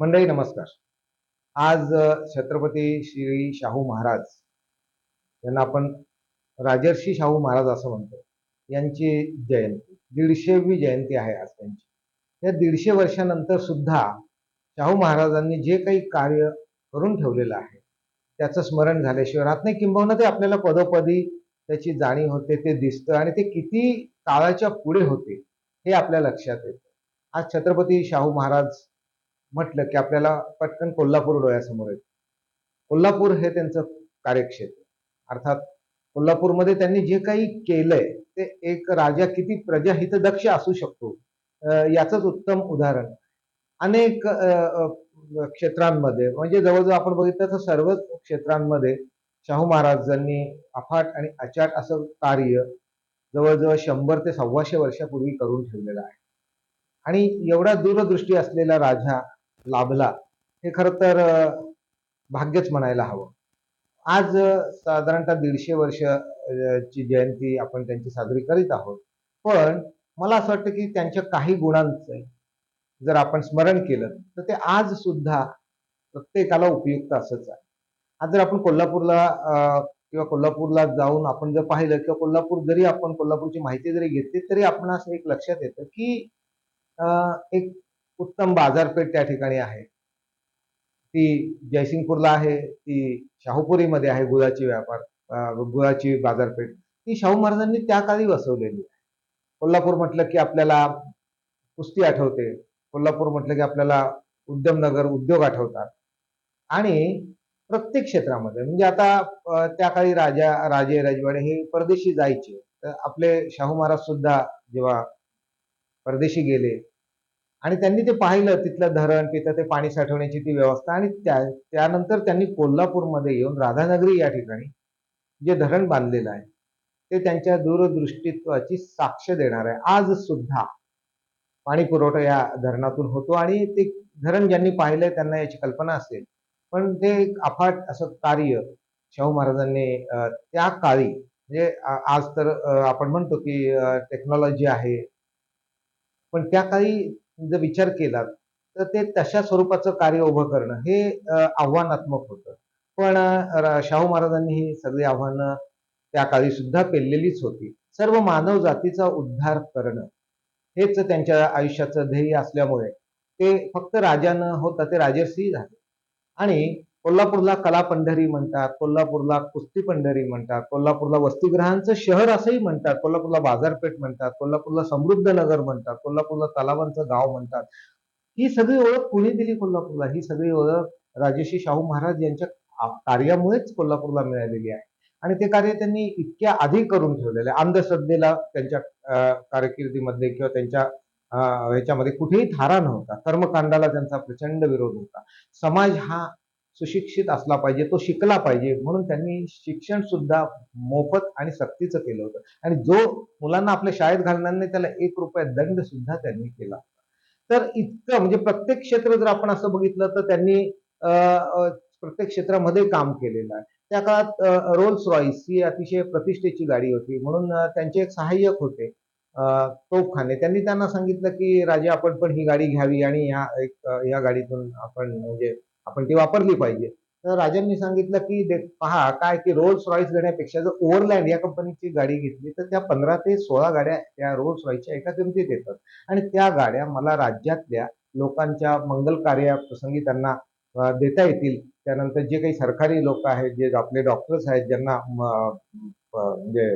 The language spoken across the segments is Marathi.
मंडळी नमस्कार. आज छत्रपती श्री शाहू महाराज यांना आपण राजर्षी शाहू महाराज असं म्हणतो. यांची जयंती दीडशेवी जयंती आहे आज त्यांची. या दीडशे वर्षानंतर सुद्धा शाहू महाराजांनी जे काही कार्य करून ठेवलेलं आहे त्याचं स्मरण झाल्याशिवाय राहत नाही. किंबहुना ते आपल्याला पदोपदी त्याची जाणीव होते ते दिसतं आणि ते किती काळाच्या पुढे होते हे आपल्या लक्षात येतं. आज छत्रपती शाहू महाराज म्हटलं की आपल्याला पटकन कोल्हापूर डोळ्यासमोर येतं. कोल्हापूर हे त्यांचं कार्यक्षेत्र. अर्थात कोल्हापूरमध्ये त्यांनी जे काही केलंय ते एक राजा किती प्रजाहित दक्ष असू शकतो याचंच उत्तम उदाहरण. अनेक क्षेत्रांमध्ये म्हणजे जवळजवळ आपण बघितलं तर सर्वच क्षेत्रांमध्ये शाहू महाराजांनी अफाट आणि अचाट असं कार्य जवळजवळ शंभर ते सव्वाशे वर्षापूर्वी करून ठेवलेलं आहे. आणि एवढा दूरदृष्टी असलेला राजा लाभला. हे खरं तर भाग्यच म्हणायला हवं. आज साधारणतः दीडशे वर्ष ची जयंती आपण त्यांची साजरी करीत आहोत. पण मला असं वाटतं की त्यांच्या काही गुणांचं जर आपण स्मरण केलं तर ते आज सुद्धा प्रत्येकाला उपयुक्त असंच आहे. आज जर आपण कोल्हापूरला किंवा कोल्हापूरला जाऊन आपण जर पाहिलं किंवा कोल्हापूर जरी आपण कोल्हापूरची माहिती जरी घेतली तरी आपण असं एक लक्षात येतं की एक उत्तम बाजारपेठ त्या ठिकाणी आहे. ती जयसिंगपूरला आहे ती शाहूपुरीमध्ये आहे गुळाची व्यापार गुळाची बाजारपेठ. ती शाहू महाराजांनी त्या काळी बसवलेली आहे. कोल्हापूर म्हटलं की आपल्याला कुस्ती आठवते. कोल्हापूर म्हटलं की आपल्याला उद्यमनगर उद्योग आठवतात. आणि प्रत्येक क्षेत्रामध्ये म्हणजे आता त्या काळी राजा राजे राजवाडे हे परदेशी जायचे. तर आपले शाहू महाराज सुद्धा जेव्हा परदेशी गेले आणि त्यांनी ते पाहिलं तिथलं धरण तिथं ते पाणी साठवण्याची ती व्यवस्था आणि त्या त्यानंतर त्यांनी कोल्हापूरमध्ये येऊन राधानगरी या ठिकाणी जे धरण बांधलेलं आहे ते त्यांच्या दूरदृष्टीत्वाची साक्ष देणार आहे. आज सुद्धा पाणी पुरवठा या धरणातून होतो आणि ते धरण ज्यांनी पाहिलंय त्यांना याची कल्पना असेल. पण ते एक अफाट असं कार्य शाहू महाराजांनी त्या काळी म्हणजे आज तर आपण म्हणतो की टेक्नॉलॉजी आहे. पण त्या काळी जर विचार केला तर ते तशा स्वरूपाचं कार्य उभं करणं हे आव्हानात्मक होतं. पण शाहू महाराजांनी ही सगळी आव्हानं त्या काळी सुद्धा पेललेलीच होती. सर्व मानव जातीचा उद्धार करणं हेच त्यांच्या आयुष्याचं ध्येय असल्यामुळे ते फक्त राजा न होता ते राजर्षी झाले. आणि कोल्हापूरला कला पंढरी म्हणतात कोल्हापूरला कुस्ती पंढरी म्हणतात कोल्हापूरला वसतिगृहांचं शहर असंही म्हणतात कोल्हापूरला बाजारपेठ म्हणतात कोल्हापूरला समृद्ध नगर म्हणतात कोल्हापूरला तलावांचं गाव म्हणतात. ही सगळी ओळख कुणी दिली कोल्हापूरला? ही सगळी ओळख राजेश्री शाहू महाराज यांच्या कार्यामुळेच कोल्हापूरला मिळालेली आहे. आणि ते कार्य त्यांनी इतक्या आधी करून ठेवलेलं आहे. अंधश्रद्धेला त्यांच्या कारकिर्दीमध्ये किंवा त्यांच्या ह्याच्यामध्ये कुठेही थारा नव्हता. कर्मकांडाला त्यांचा प्रचंड विरोध होता. समाज हा सुशिक्षित असला पाहिजे तो शिकला पाहिजे. म्हणून त्यांनी शिक्षण सुद्धा मोफत आणि सक्तीचं केलं होतं. आणि जो मुलांना आपल्या शाळेत घालणार नाही त्याला एक रुपया दंड सुद्धा त्यांनी केला तर इतकं म्हणजे प्रत्येक क्षेत्र जर आपण असं बघितलं तर त्यांनी प्रत्येक क्षेत्रामध्ये काम केलेलं आहे. त्या काळात रोल्स रॉईस ही अतिशय प्रतिष्ठेची गाडी होती. म्हणून त्यांचे एक सहाय्यक होते तोफखाने. त्यांनी त्यांना सांगितलं की राजे आपण पण ही गाडी घ्यावी आणि ह्या एक या गाडीतून आपण म्हणजे आपण ती वापरली पाहिजे. तर राजांनी सांगितलं की पहा काय की रोल्स रॉईस घेण्यापेक्षा जर ओव्हरलँड या कंपनीची गाडी घेतली तर त्या पंधरा ते सोळा गाड्या त्या रोल्स रॉईसच्या एका किमतीत येतात आणि त्या गाड्या मला राज्यातल्या लोकांच्या मंगल कार्याप्रसंगी त्यांना देता येतील. त्यानंतर जे काही सरकारी लोक आहेत जे आपले डॉक्टर्स आहेत ज्यांना म, म्हणजे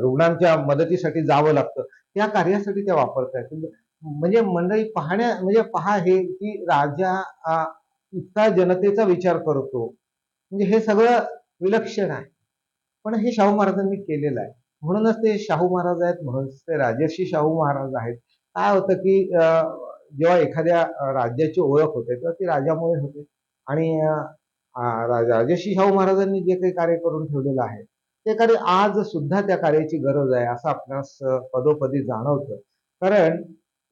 रुग्णांच्या मदतीसाठी जावं लागतं त्या कार्यासाठी त्या वापरता येतील म्हणजे मंडळी पाहण्या म्हणजे पहा हे की राजा इतका जनतेचा विचार करतो. म्हणजे हे सगळं विलक्षण आहे. पण हे शाहू महाराजांनी केलेलं आहे. म्हणूनच ते शाहू महाराज आहेत म्हणूनच ते राजर्षी शाहू महाराज आहेत. काय होतं की जेव्हा एखाद्या राज्याची ओळख होते तेव्हा ती राजामुळे होते. आणि राजर्षी शाहू महाराजांनी जे काही कार्य करून ठेवलेलं आहे ते कार्य आज सुद्धा त्या कार्याची गरज आहे असं आपणास पदोपदी जाणवतं. कारण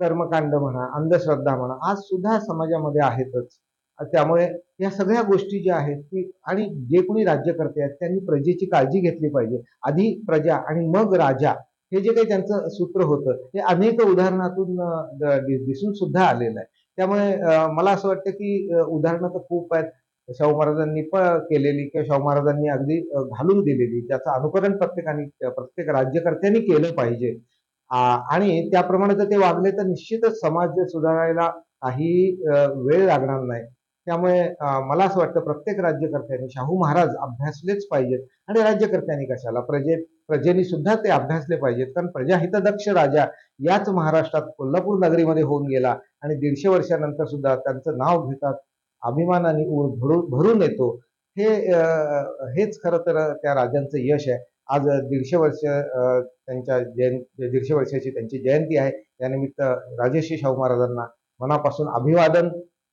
कर्मकांड म्हणा अंधश्रद्धा म्हणा आज सुद्धा समाजामध्ये आहेतच. त्यामुळे या सगळ्या गोष्टी ज्या आहेत की आणि जे कोणी राज्यकर्ते आहेत त्यांनी प्रजेची काळजी घेतली पाहिजे. आधी प्रजा आणि मग राजा हे जे काही त्यांचं सूत्र होतं हे अनेक उदाहरणातून द- दिसून सुद्धा आलेलं आहे. त्यामुळे मला असं वाटतं की उदाहरणं तर खूप आहेत. शाहू महाराजांनी पण केलेली किंवा शाहू महाराजांनी अगदी घालून दिलेली. त्याचं अनुकरण प्रत्येकाने प्रत्येक राज्यकर्त्यांनी केलं पाहिजे. आणि त्याप्रमाणे जर ते वागले तर निश्चितच समाज सुधारायला काही वेळ लागणार नाही. त्यामुळे मला असं वाटतं प्रत्येक राज्यकर्त्यांनी शाहू महाराज अभ्यासलेच पाहिजेत. आणि राज्यकर्त्यांनी कशाला? प्रजे प्रजेनी सुद्धा ते अभ्यासले पाहिजेत. कारण प्रजाहितदक्ष राजा याच महाराष्ट्रात कोल्हापूर नगरीमध्ये होऊन गेला आणि दीडशे वर्षानंतर सुद्धा त्यांचं नाव घेतात. अभिमानाने ऊर भरून भरून येतो. हे हेच खरं तर त्या राजांचं यश आहे. आज दीडशे वर्ष त्यांच्या जयं दीडशे वर्षाची त्यांची जयंती आहे. त्यानिमित्त राजर्षी शाहू महाराजांना मनापासून अभिवादन.